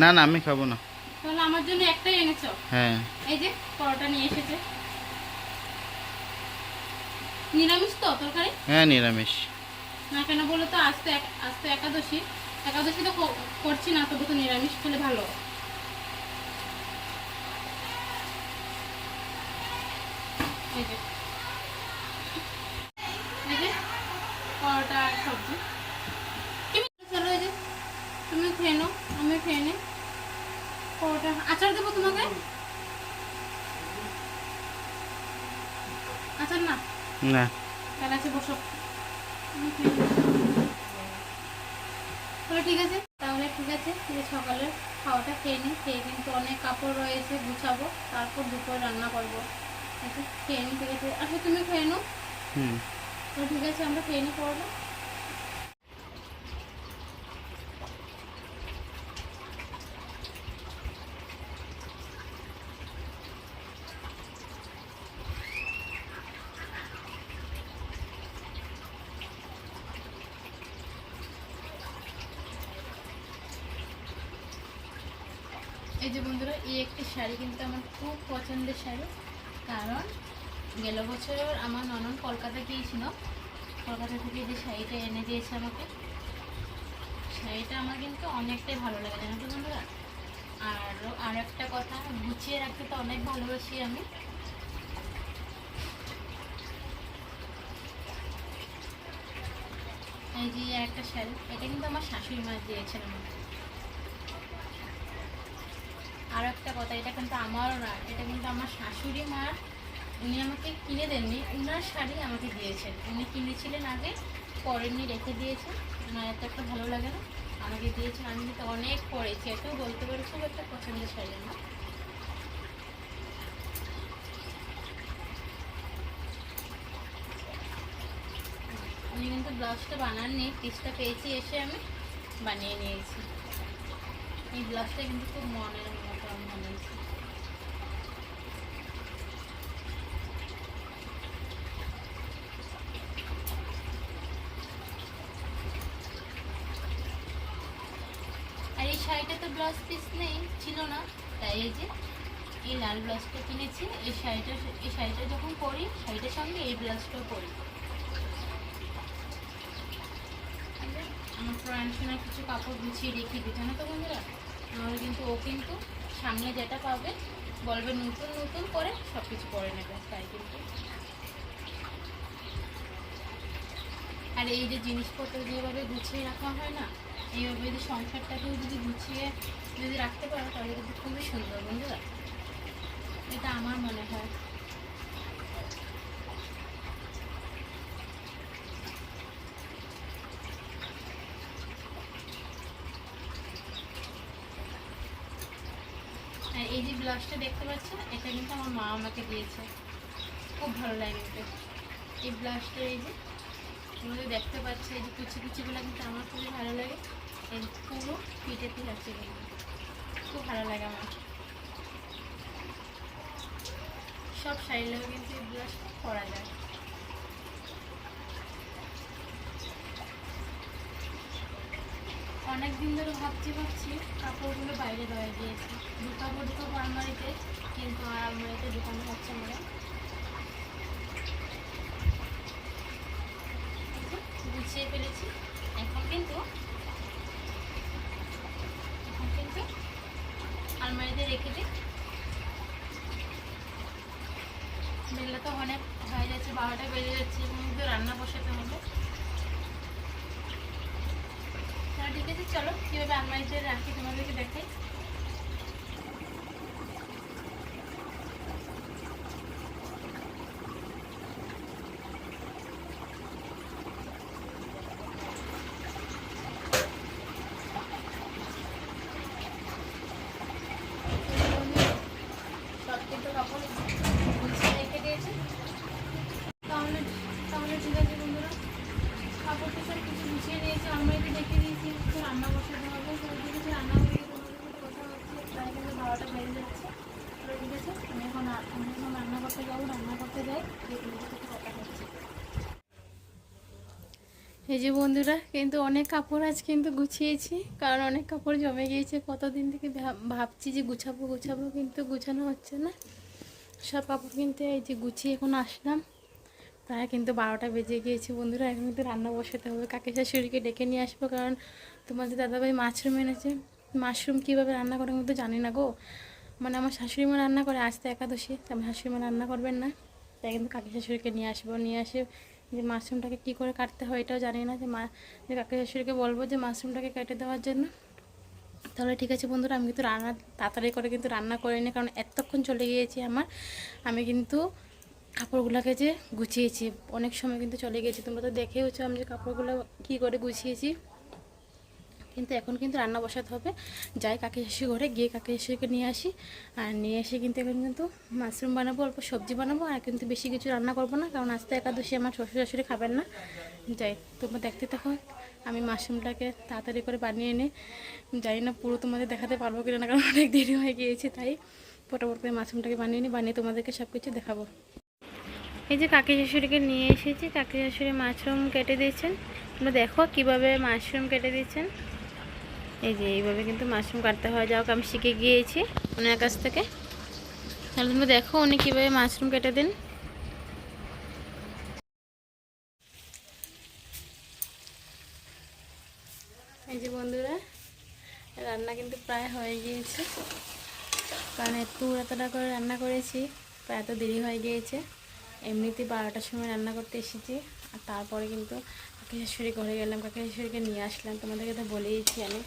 না না আমি খাব না। তাহলে আমার জন্য একটাই এনেছো? হ্যাঁ। এই যে পরোটা নিয়ে এসেছে। নিরামিষ তো তরকারি? হ্যাঁ নিরামিষ। না কেন বলো তো আজ তো আজ তো একাদশী। একাদশী তো করছি না তবু তো নিরামিষ খেলে ভালো। এই যে এই যে পরোটা আর সবজি তুমি চলো এই যে তুমি খেয়ে নাও আমি খেয়ে নিই পরোটা আচার দেবো তোমাকে আচার না। না। তাহলে আছে বসো। ঠিক আছে তাহলে ঠিক আছে যে সকালে খাওয়াটা খেয়ে নিই। খেয়ে কিন্তু অনেক কাপড় রয়েছে গুছাবো তারপর দুপুরে রান্না করব। আচ্ছা খেয়ে নিই ঠিক আছে। আচ্ছা তুমি খেয়ে নাও। ঠিক আছে আমরা খেয়ে নিই পড়ব এই যে বন্ধুরা, এই একটি শাড়ি কিন্তু আমার খুব পছন্দের শাড়ি। কারণ গেল বছর আমার ননদ কলকাতা গিয়েছিল। কলকাতা থেকে যে শাড়িটা এনে দিয়েছে আমাকে, শাড়িটা আমার কিন্তু অনেকটাই ভালো লাগে, জানো তো বন্ধুরা? আর আর একটা কথা, গুছিয়ে রাখতে তো অনেক ভালোবাসি আমি। এই যে একটা শাড়ি, এটা কিন্তু আমার শাশুড়ি মা দিয়েছেন আমাকে। আর একটা কথা, এটা কিন্তু আমারও না, এটা কিন্তু আমার শাশুড়ি মার উনি আমাকে কিনে দেননি, উনার শাড়ি আমাকে দিয়েছেন। উনি কিনেছিলেন আগে, পরে পরেননি রেখে দিয়েছেন। ওনার এত একটা ভালো লাগে না, আমাকে দিয়েছেন। আমি কিন্তু অনেক পরেছি এটাও বলতে পারি, খুব একটা পছন্দের শাড়ি আমার উনি কিন্তু ব্লাউজটা বানাননি, পিসটা পেয়েছি এসে আমি বানিয়ে নিয়েছি। এই ব্লাউজটা কিন্তু খুব মনের আর এই শাড়িটা তো ব্লাউজ পিস নেই, ছিল না। তাই এই যে এই লাল ব্লাউজটা কিনেছি, এই শাড়িটা এই শাড়িটা যখন পরি, শাড়িটার সঙ্গে এই ব্লাউজটাও পরি। আমার ফ্রেন্ডসরা কিছু কাপড় গুছিয়ে রেখে দিই, জানো তো বন্ধুরা? নাহলে কিন্তু ও কিন্তু সামনে যেটা পাবে, বলবে নতুন নতুন করে সব কিছু করে নেবে, তাই কিন্তু। আর এই যে জিনিসপত্র যেভাবে গুছিয়ে রাখা হয় না, এইভাবে যদি সংসারটাকেও যদি গুছিয়ে যদি রাখতে পারো, তাহলে কিন্তু খুবই সুন্দর, বন্ধুরা। এটা আমার মনে হয় আর এই যে ব্লাউজটা দেখতে পাচ্ছেন? এটা কিন্তু আমার মা আমাকে দিয়েছে। খুব ভালো লাগে এটা এই ব্লাউজটা এই যে তোমাদের দেখতে পাচ্ছে এই যে কুচি কুচিগুলো কিন্তু আমার খুবই ভালো লাগে। এই পুরো পিঠেতে আছে খুব ভালো লাগে আমার। সব শাড়ির লোক কিন্তু এই ব্লাউজটা করা যায়। অনেক দিন ধরে ভাবছি ভাবছি কাপড়গুলো বাইরে রয়ে গিয়েছে ঢুকাবো ঢুকাবো আলমারিতে, কিন্তু আর আলমারিতে ঢুকানো হচ্ছে না। গুছিয়ে ফেলেছি। এখন কিন্তু এখন কিন্তু আলমারিতে রেখে দিই। বেলা তো অনেক হয়ে যাচ্ছে, বারোটা বেজে যাচ্ছে এবং রান্না বসাতে হবে। তাহলে ঠিক আছে চলো। কীভাবে আলমারিতে রাখি তোমাদেরকে দেখাই সব কিন্তু কাপড় গুছিয়ে রেখে দিয়েছি তাহলে তাহলে ঠিক আছে বন্ধুরা কাপড় তো সব কিছু গুছিয়ে নিয়েছি আলমারিতে রেখে দিয়েছি তো রান্না বসাতে হবে তো ঠিক আছে রান্না করে তোমাদের সাথে কথা হচ্ছে প্রায় কিন্তু বারোটা বেজে যাচ্ছে তো আমি এখন আমি এখন রান্না করতে যাব, রান্না করতে যাই এই যে বন্ধুরা, কিন্তু অনেক কাপড় আজ কিন্তু গুছিয়েছি, কারণ অনেক কাপড় জমে গিয়েছে। কতদিন থেকে ভাবছি যে গুছাবো গুছাবো, কিন্তু গুছানো হচ্ছে না। সব কাপড় কিনতে এই যে গুছিয়ে এখন আসলাম। প্রায় কিন্তু বারোটা বেজে গিয়েছে বন্ধুরা, এখন কিন্তু রান্না বসাতে হবে। কাকে শাশুড়িকে ডেকে নিয়ে আসব, কারণ তোমাদের দাদাভাই মাশরুম এনেছে। মাশরুম কীভাবে রান্না করে আমি তো জানি না গো। মানে আমার শাশুড়ি মা রান্না করে, আজ তো একাদশী আমার শাশুড়ি মা রান্না করবেন না। তাই কিন্তু কাকি শাশুড়িকে নিয়ে আসব, নিয়ে আসে যে মাশরুমটাকে কী করে কাটতে হয় এটাও জানি না। যে মা, যে কাকি শাশুড়িকে বলব যে মাশরুমটাকে কেটে দেওয়ার জন্য। তাহলে ঠিক আছে বন্ধুরা, আমি কিন্তু রান্না তাড়াতাড়ি করে কিন্তু রান্না করে নিই, কারণ এতক্ষণ চলে গিয়েছি আমার। আমি কিন্তু কাপড়গুলোকে যে গুছিয়েছি, অনেক সময় কিন্তু চলে গিয়েছি। তোমরা তো দেখেওছো আমি যে কাপড়গুলো কী করে গুছিয়েছি। কিন্তু এখন কিন্তু রান্না বসাতে হবে। যাই কাকি শাশুড়ি ঘরে, গিয়ে কাকি শাশুড়িকে নিয়ে আসি। আর নিয়ে এসে কিন্তু এখন কিন্তু মাশরুম বানাবো, অল্প সবজি বানাবো। আর কিন্তু বেশি কিছু রান্না করব না, কারণ আজকে একাদশী, আমার শ্বশুর শাশুড়ি খাবেন না। যাই, তোমরা দেখতে থাকো। আমি মাশরুমটাকে তাড়াতাড়ি করে বানিয়ে এনে জানি না, পুরো তোমাদের দেখাতে পারব কিনা না, কারণ অনেক দেরি হয়ে গিয়েছে। তাই ফটাফট করে মাশরুমটাকে বানিয়ে নিই, বানিয়ে তোমাদেরকে সব কিছু দেখাবো। এই যে কাকি শাশুড়িকে নিয়ে এসেছি। কাকি শাশুড়ি মাশরুম কেটে দিয়েছেন। তোমরা দেখো কীভাবে মাশরুম কেটে দিয়েছেন। এই যে এইভাবে কিন্তু মাশরুম কাটতে হয়। যাও আমি শিখে গিয়েছি ওনার কাছ থেকে। তাহলে তুমি দেখো উনি কীভাবে মাশরুম কেটে দিন। এই যে বন্ধুরা, রান্না কিন্তু প্রায় হয়ে গিয়েছে। কারণ একটু এতটা করে রান্না করেছি, প্রায় এত দেরি হয়ে গিয়েছে। এমনিতে বারোটার সময় রান্না করতে এসেছি। আর তারপরে কিন্তু কাকি শাশুড়ি ঘরে গেলাম কাকি শাশুড়িকে নিয়ে আসলাম। তোমাদেরকে তো বলেইছি আমি।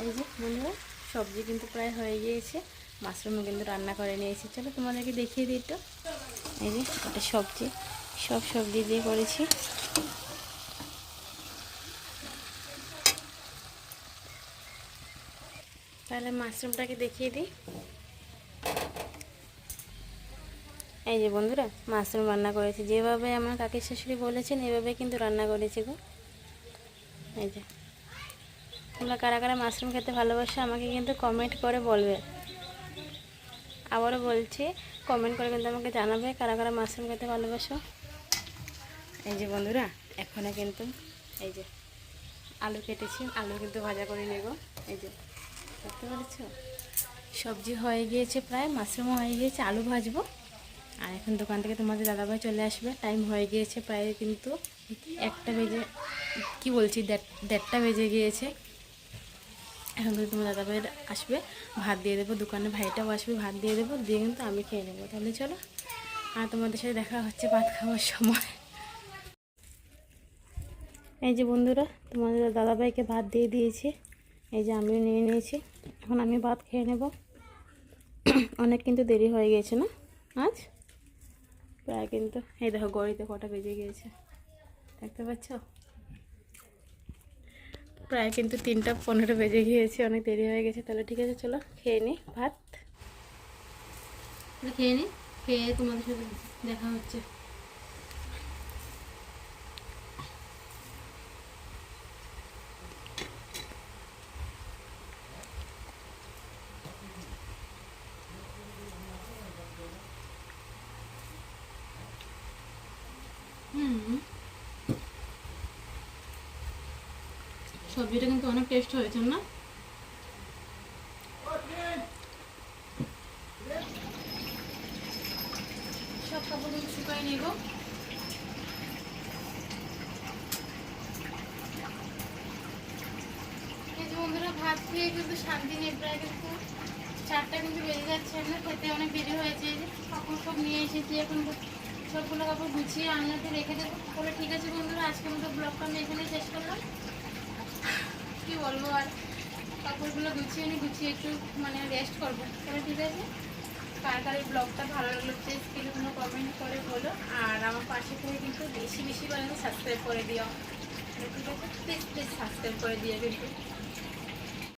এই যে বন্ধুরা, সবজি কিন্তু প্রায় হয়ে গিয়েছে। মাশরুমও কিন্তু রান্না করে নিয়েছি। চলো তোমাদেরকে দেখিয়ে দিই একটু এই যে এটা সবজি, সব সবজি দিয়ে করেছি। তাহলে মাশরুমটাকে দেখিয়ে দিই। এই যে বন্ধুরা, মাশরুম রান্না করেছি। যেভাবে আমার কাকির শাশুড়ি বলেছেন, এভাবে কিন্তু রান্না করেছি গো। এই যে। তোমরা কারা কারা মাশরুম খেতে ভালোবাসো আমাকে কিন্তু কমেন্ট করে বলবে। আবারও বলছি কমেন্ট করে কিন্তু আমাকে জানাবে কারা কারা মাশরুম খেতে ভালোবাসো। এই যে বন্ধুরা এখানে কিন্তু এই যে আলু কেটেছি, আলু কিন্তু ভাজা করে নেব। এই যে, দেখতে পেরেছ সবজি হয়ে গিয়েছে প্রায়, মাশরুমও হয়ে গিয়েছে, আলু ভাজবো। আর এখন দোকান থেকে তোমাদের দাদাভাই চলে আসবে টাইম হয়ে গিয়েছে প্রায় কিন্তু একটা বেজে, কি বলছি, দেড়- দেড়টা বেজে গিয়েছে। এখন কিন্তু তোমার দাদাভাই আসবে, ভাত দিয়ে দেবো, দোকানে ভাইটাও আসবে, ভাত দিয়ে দেবো, দিয়ে কিন্তু আমি খেয়ে নেব। তাহলে চলো, আর তোমাদের সাথে দেখা হচ্ছে ভাত খাওয়ার সময়। এই যে বন্ধুরা, তোমাদের দাদাভাইকে ভাত দিয়ে দিয়েছি। এই যে আমিও নিয়ে নিয়েছি। এখন আমি ভাত খেয়ে নেব। অনেক কিন্তু দেরি হয়ে গিয়েছে না আজ? প্রায় কিন্তু, এই দেখো গড়িতে কটা বেজে গিয়েছে। দেখতে পাচ্ছ? প্রায় কিন্তু তিনটা পনেরো বেজে গিয়েছে, অনেক দেরি হয়ে গেছে। তাহলে ঠিক আছে, চলো খেয়ে নি ভাত। খেয়ে নি, খেয়ে তোমাদের সাথে দেখা হচ্ছে। সবজিটা কিন্তু অনেক টেস্ট হয়েছে না বন্ধুরা, ভাত খেয়ে কিন্তু শান্তি নেই প্রায় কিন্তু। চারটা কিন্তু বেজে যাচ্ছে খেতে অনেক দেরি হয়েছে। কাপড় সব নিয়ে এখন সবগুলো কাপড় গুছিয়ে আলনাতে রেখে দেবো। ঠিক আছে বন্ধুরা, আজকের মতো ব্লগটা আমি এখানে শেষ করলাম। কি বলব, আর কাপড়গুলো গুছিয়ে নিই গুছিয়ে একটু মানে রেস্ট করব। তাহলে ঠিক আছে? কার ব্লগটা ভালো লাগল প্লিজ কোনো কমেন্ট করে বলো। আর আমার পাশে থেকে কিন্তু বেশি বেশি বলে সাবস্ক্রাইব করে দিও। ঠিক আছে? প্লিজ প্লিজ সাবস্ক্রাইব করে দিও কিন্তু।